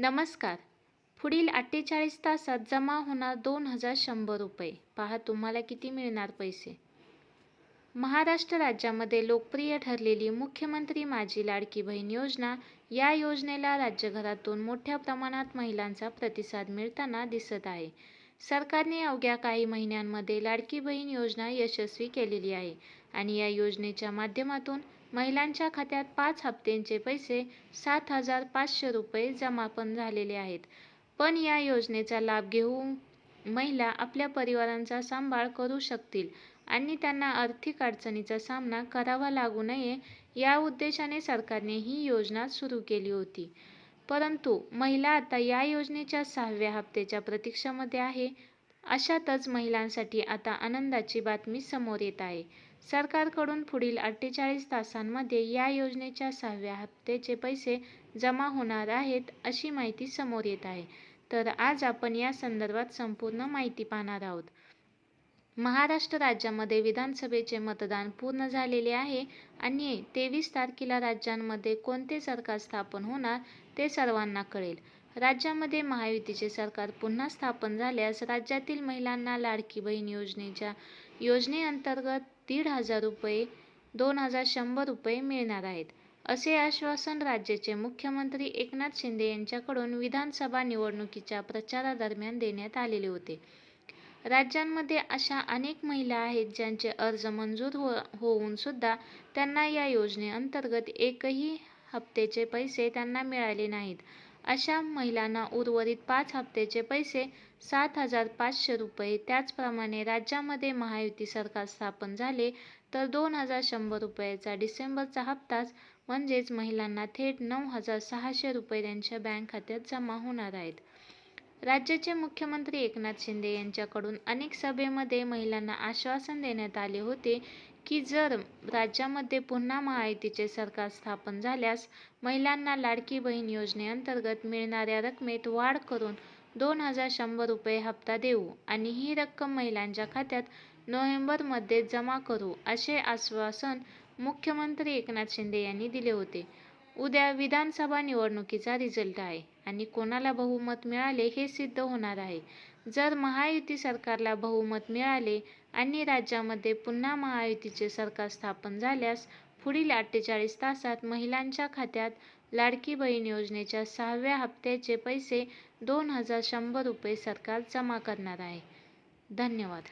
नमस्कार. पुढील अठ्ठेचाळीस तासात जमा होणार दोन हजार शंभर रुपये. पहा तुम्हाला किती मिळणार पैसे? महाराष्ट्र राज्यामध्ये लोकप्रिय ठरलेली मुख्यमंत्री माझी लाडकी बहीण योजना या योजनेला राज्यभरातून मोठ्या प्रमाणात महिलांचा प्रतिसाद मिळताना दिसत आहे. सरकारने अवघ्या काही महिन्यांमध्ये लाडकी बहीण योजना यशस्वी केलेली आहे आणि या योजनेच्या माध्यमातून महिलांच्या खात्यात पाच हप्त्यांचे पैसे सात हजार पाचशे रुपये जमा पण झालेले आहेत. पण या योजनेचा लाभ घेऊन महिला आपल्या परिवारांचा सांभाळ करू शकतील आणि त्यांना आर्थिक अडचणीचा सामना करावा लागू नये या उद्देशाने सरकारने ही योजना सुरू केली होती. परंतु महिला आता या योजनेच्या सहाव्या हप्त्याच्या प्रतीक्षामध्ये आहे. अशातच महिलांसाठी आता आनंदाची बातमी समोर येत आहे. सरकारकडून पुढील अठ्ठेचाळीस तासांमध्ये या योजनेच्या सहाव्या हप्त्याचे पैसे जमा होणार आहेत अशी माहिती समोर येत आहे. तर आज आपण या संदर्भात संपूर्ण माहिती पाहणार आहोत. महाराष्ट्र राज्यामध्ये विधानसभेचे मतदान पूर्ण झालेले आहे. आणि तेवीस तारखेला राज्यांमध्ये कोणते सरकार स्थापन होणार ते सर्वांना कळेल. राज्यामध्ये महायुतीचे सरकार पुन्हा स्थापन झाल्यास राज्यातील महिलांना लाडकी बहीण योजनेच्या योजनेअंतर्गत दीड हजार रुपये दोन हजार शंभर रुपये मिळणार आहेत. असे आश्वासन राज्याचे मुख्यमंत्री एकनाथ शिंदे यांच्याकडून विधानसभा निवडणुकीच्या प्रचारादरम्यान देण्यात आलेले होते. राज्यांमध्ये अशा अनेक महिला आहेत ज्यांचे अर्ज मंजूर हो होऊन सुद्धा त्यांना या योजनेअंतर्गत एकही हप्त्याचे पैसे त्यांना मिळाले नाहीत. अशा महिलांना उर्वरित पाच हप्त्याचे पैसे सात हजार पाचशे रुपये. त्याचप्रमाणे राज्यामध्ये महायुती सरकार स्थापन झाले तर दोन हजार शंभर रुपयाचा डिसेंबरचा हप्ताच म्हणजेच महिलांना थेट नऊ हजार सहाशे रुपये त्यांच्या बँक खात्यात जमा होणार आहेत. राज्याचे मुख्यमंत्री एकनाथ शिंदे यांच्याकडून अनेक सभेमध्ये महिलांना आश्वासन देण्यात आले होते की जर राज्यामध्ये पुन्हा महायुतीचे सरकार स्थापन झाल्यास महिलांना लाडकी बहीण योजनेअंतर्गत मिळणाऱ्या रकमेत वाढ करून दोन हजार शंभर रुपये हप्ता देऊ आणि ही रक्कम महिलांच्या खात्यात नोव्हेंबरमध्ये जमा करू असे आश्वासन मुख्यमंत्री एकनाथ शिंदे यांनी दिले होते. उद्या विधानसभा निवडणुकीचा रिझल्ट आहे आणि कोणाला बहुमत मिळाले हे सिद्ध होणार आहे. जर महायुती सरकारला बहुमत मिळाले आणि राज्यामध्ये पुन्हा महायुतीचे सरकार स्थापन झाल्यास पुढील अठ्ठेचाळीस तासात महिलांच्या खात्यात लाडकी बहीण योजनेच्या सहाव्या हप्त्याचे पैसे दोन हजार शंभर रुपये सरकार जमा करणार आहे. धन्यवाद.